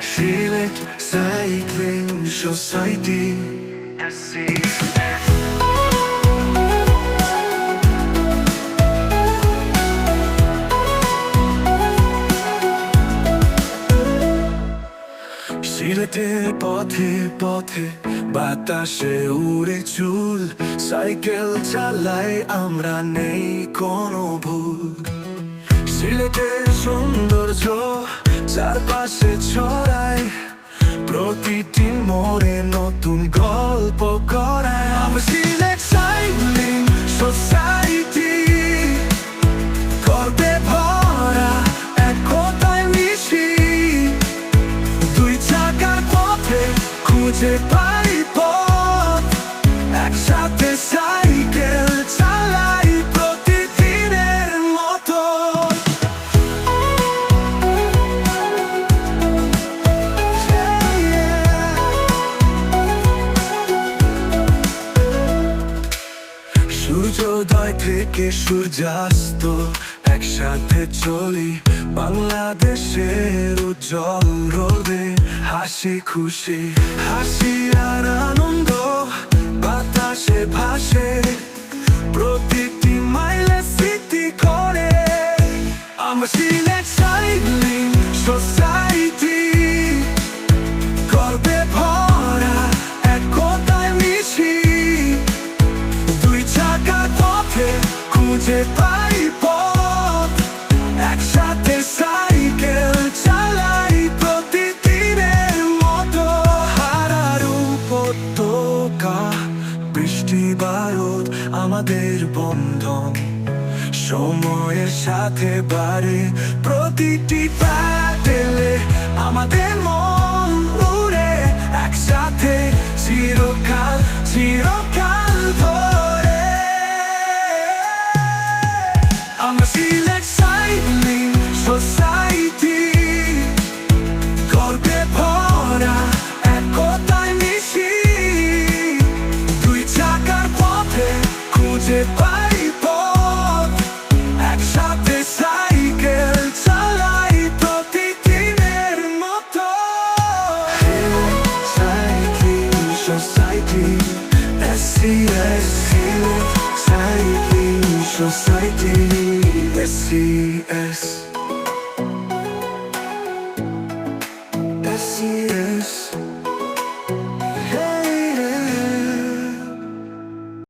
Sívet szájt vén, s a szájt সিলেটের পথে পথে বাতাসে উড়ে চুল, সাইকেল চালাই আমরা নেই কোনো ভুল। সিলেটের সৌন্দর্য চারপাশে ছড়ায়, প্রতিটি মোড়ে নতুন গল্প করায় আমরা খুঁজে পাই সূর্যোদয় থেকে সূর্যাস্ত একসাথে চলি বাংলাদেশের উজ্জ্বল রোদে, হাসি খুশি হাসি আর আনন্দ, বাতাসে ভাসে, প্রতিটি মাইলে স্মৃতি করে। আমরা সাইক্লিং সোসাইটি বৃষ্টি আমাদের বন্ধন। সময়ের সাথে বাড়ে প্রতিটি প্যাটেলে আমাদের মন Vesile, sile, sahipliğin şu sahipliğin